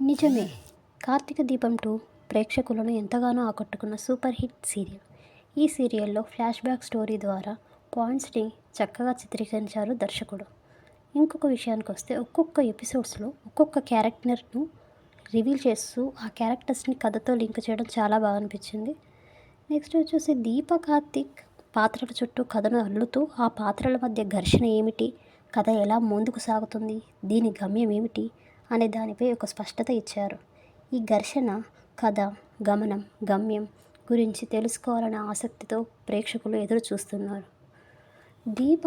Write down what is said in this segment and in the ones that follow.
నిజమే. కార్తీక దీపం టూ ప్రేక్షకులను ఎంతగానో ఆకట్టుకున్న సూపర్ హిట్ సీరియల్. ఈ సీరియల్లో ఫ్లాష్ బ్యాక్ స్టోరీ ద్వారా పాయింట్స్ని చక్కగా చిత్రీకరించారు దర్శకుడు. ఇంకొక విషయానికి వస్తే ఒక్కొక్క ఎపిసోడ్స్లో ఒక్కొక్క క్యారెక్టర్ను రివీల్ చేస్తూ ఆ క్యారెక్టర్స్ని కథతో లింక్ చేయడం చాలా బాగా అనిపించింది. నెక్స్ట్ వచ్చేసి దీప కార్తిక్ పాత్రల చుట్టూ కథను అల్లుతూ ఆ పాత్రల మధ్య ఘర్షణ ఏమిటి? కథ ఎలా ముందుకు సాగుతుంది? దీని గమ్యం ఏమిటి? అనే దానిపై ఒక స్పష్టత ఇచ్చారు. ఈ ఘర్షణ కథ గమనం గమ్యం గురించి తెలుసుకోవాలనే ఆసక్తితో ప్రేక్షకులు ఎదురు చూస్తున్నారు దీప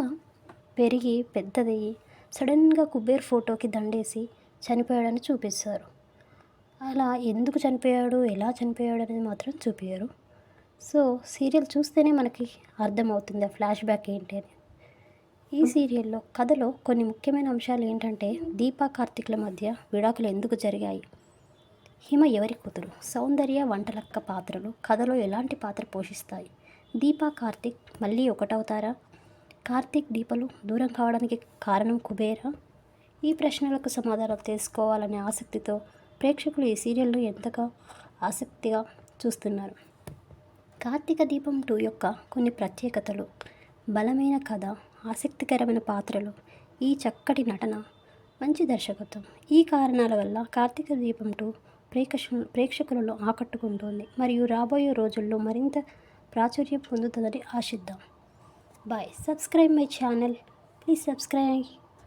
పెరిగి పెద్దదయ్యి సడన్గా కుబేర్ ఫోటోకి దండేసి చనిపోయాడని చూపిస్తారు. అలా ఎందుకు చనిపోయాడు ఎలా చనిపోయాడు అనేది మాత్రం చూపించారు సో సీరియల్ చూస్తేనే మనకి అర్థమవుతుంది ఆ ఫ్లాష్ బ్యాక్ ఏంటి అని. ఈ సీరియల్లో కథలో కొన్ని ముఖ్యమైన అంశాలు ఏంటంటే దీపా కార్తిక్ల మధ్య విడాకులు ఎందుకు జరిగాయి? హిమ ఎవరి కూతురు? సౌందర్య వంటలక్క పాత్రలు కథలో ఎలాంటి పాత్ర పోషిస్తాయి? దీపా కార్తిక్ మళ్ళీ ఒకటవుతారా? కార్తిక్ దీపలు దూరం కావడానికి కారణం కుబేరా? ఈ ప్రశ్నలకు సమాధానం తెలుసుకోవాలనే ఆసక్తితో ప్రేక్షకులు ఈ సీరియల్ను ఎంతగా ఆసక్తిగా చూస్తున్నారు? కార్తీక దీపం టూ యొక్క కొన్ని ప్రత్యేకతలు. బలమైన కథ ఆసక్తికరమైన పాత్రలు ఈ చక్కటి నటన మంచి దర్శకత్వం. ఈ కారణాల వల్ల కార్తీక దీపం టూ ప్రేక్ష ప్రేక్షకులలో ఆకట్టుకుంటుంది మరియు రాబోయే రోజుల్లో మరింత ప్రాచుర్యం పొందుతుందని ఆశిద్దాం. Bye. Subscribe my channel. Please subscribe.